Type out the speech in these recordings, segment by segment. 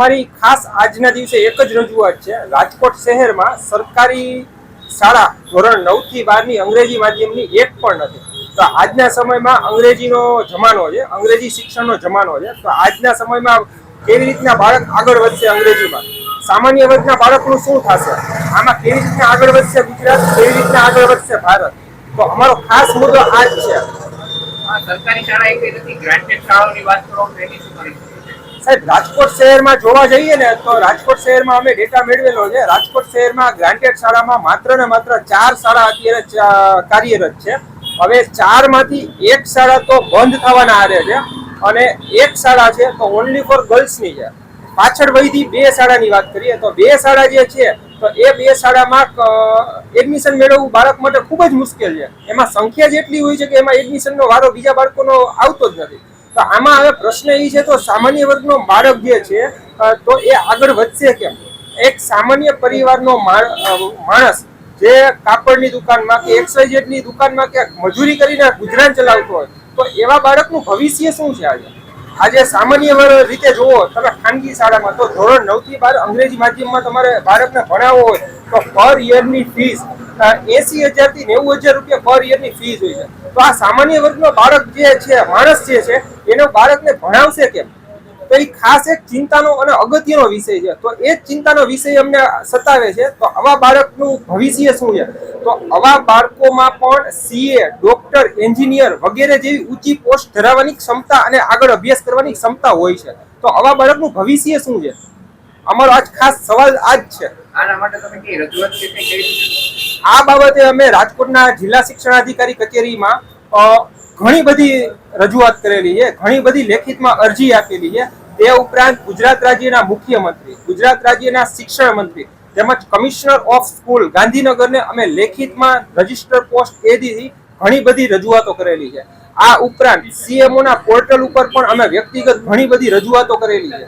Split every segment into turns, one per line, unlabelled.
અમારી ખાસ આજના દિવસે એક જ રજૂઆત છે. રાજકોટ શહેરમાં સરકારી શાળા ધોરણ નવથી બારની અંગ્રેજી માધ્યમની એક પણ નથી. તો આજના સમયમાં અંગ્રેજીનો જમાનો છે, અંગ્રેજી શિક્ષણનો જમાનો છે. તો આજના સમયમાં કેવી રીતના બાળક આગળ વધશે અંગ્રેજીમાં? સામાન્ય વર્ગના બાળકનું શું થશે? આમાં કેવી રીતના આગળ વધશે ગુજરાત? કેવી રીતના આગળ વધશે ભારત? તો અમારો ખાસ મુદ્દો આ જ છે
સરકારી શાળા એક નથી ગ્રાન્ટેડ શાળાઓની વાત કરો એની શું કરીશું
સાહેબ, રાજકોટ શહેરમાં જોવા જઈએ ને, તો રાજકોટ શહેરમાં અમે ડેટા મેળવેલો છે. રાજકોટ શહેરમાં ગ્રાન્ટેડ શાળામાં માત્ર ને માત્ર ચાર શાળા અત્યારે કાર્યરત છે. હવે ચારમાંથી એક શાળા તો બંધ થવાના આરે છે અને એક શાળા છે તો ઓનલી ફોર ગર્લ્સની છે. પાછળ વહીથી બે શાળાની વાત કરીએ તો બે શાળા જે છે, તો એ બે શાળામાં એડમિશન મેળવવું બાળક માટે ખૂબ જ મુશ્કેલ છે. એમાં સંખ્યા જેટલી હોય છે કે એમાં એડમિશનનો વારો બીજા બાળકોનો આવતો જ નથી. તો આમાં હવે પ્રશ્ન એ છે તો સામાન્ય વર્ગનો બાળક જે છે તો એ આગળ વધશે કેમ? એક સામાન્ય પરિવારનો માણ- માણસ જે કાપડની દુકાનમાં કે એક્સવાયઝેડ દુકાનમાં કે મજૂરી કરીને ગુજરાન ચલાવતો હોય, તો એવા બાળકનું ભવિષ્ય શું છે આજે? આજે સામાન્ય રીતે જુઓ, તમે ખાનગી શાળામાં, તો ધોરણ નવથી બાર અંગ્રેજી માધ્યમમાં તમારે બાળકને ભણાવવો હોય, તો પર યરની ફીસ એસી હજારથી નેવું હજાર રૂપિયા પર યરની ફીસ હોય છે. તો આ સામાન્ય વર્ગનો બાળક જે છે, માણસ જે છે, એનો બાળકને ભણાવશે કેમ? તો એ ખાસ એક ચિંતાનો અને અગત્યનો વિષય છે. તો એ જ ચિંતાનો વિષય અમને સતાવે છે. તો આવા બાળકનું ભવિષ્ય શું છે? તો આવા બાળકોમાં પણ સીએ ડોક્ટર એન્જિનિયર વગેરે જેવી ઊંચી પોસ્ટ ધરાવવાની ક્ષમતા અને આગળ અભ્યાસ કરવાની ક્ષમતા હોય છે. તો આવા બાળકનું ભવિષ્ય શું છે? અમારો આજ ખાસ સવાલ આ જ છે.
આના માટે તમે કઈ રજૂઆત કરી
આ બાબતે અમે રાજકોટના જિલ્લા શિક્ષણાધિકારી કચેરીમાં ઘણી બધી રજૂઆત કરેલી છે, ઘણી બધી લેખિતમાં અરજી આપેલી છે. તે ઉપરાંત ગુજરાત રાજ્યના મુખ્યમંત્રી, ગુજરાત રાજ્યના શિક્ષણ મંત્રી તેમજ કમિશનર ઓફ સ્કૂલ ગાંધીનગરને અમે લેખિતમાં રજિસ્ટર પોસ્ટ એ દીધી ઘણી બધી રજૂઆતો કરેલી છે. આ ઉપરાંત સીએમઓ ના પોર્ટલ ઉપર પણ અમે વ્યક્તિગત ઘણી બધી રજૂઆતો કરેલી છે?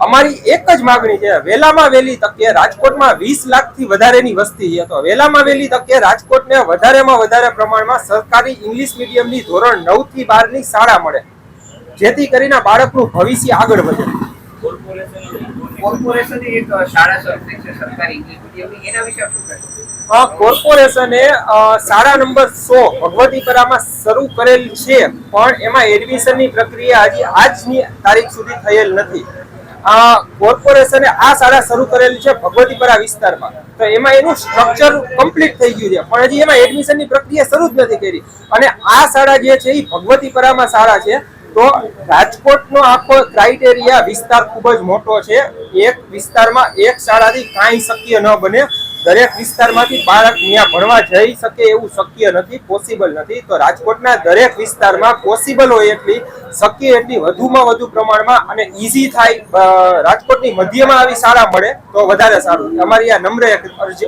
અમારી એક જ માગણી છે વેલામાં વહેલી તકે રાજકોટમાં વીસ લાખથી વધારેની વસ્તી છે. તો વેલામાં વહેલી તકે રાજકોટને વધારેમાં વધારે પ્રમાણમાં સરકારી ઇંગ્લિશ મીડિયમની ધોરણ નવથી બારની શાળા મળે. જેથી કરીને બાળકનું ભવિષ્ય આગળ વધે. કોર્પોરેશને શાળા નંબર સો ભગવતીપરામાં શરૂ કરેલ છે પણ એમાં એડમિશનની પ્રક્રિયા હજી આજની તારીખ સુધી થયેલ નથી. કોર્પોરેશને આ શાળા શરૂ કરેલી છે ભગવતીપરા વિસ્તારમાં. તો એમાં એનું સ્ટ્રક્ચર કમ્પ્લીટ થઈ ગયું છે. પણ હજી એમાં એડમિશનની પ્રક્રિયા શરૂ જ નથી કરી. અને આ શાળા જે છે એ ભગવતીપરામાં શાળા છે. તો રાજકોટનો આખો ક્રાઇટેરિયા વિસ્તાર ખૂબ જ મોટો છે. એક વિસ્તારમાં એક શાળાથી કાંઈ શક્ય ન બને. દરેક વિસ્તારમાંથી બાળક ત્યાં ભણવા જઈ શકે એવું શક્ય નથી પોસિબલ નથી. તો રાજકોટના દરેક વિસ્તારમાં પોસિબલ હોય એટલી, શક્ય એટલી વધુમાં વધુ પ્રમાણમાં અને ઈઝી થાય રાજકોટની મધ્યમાં આવી શાળા મળે તો વધારે સારું. અમારી આ નમ્ર અરજ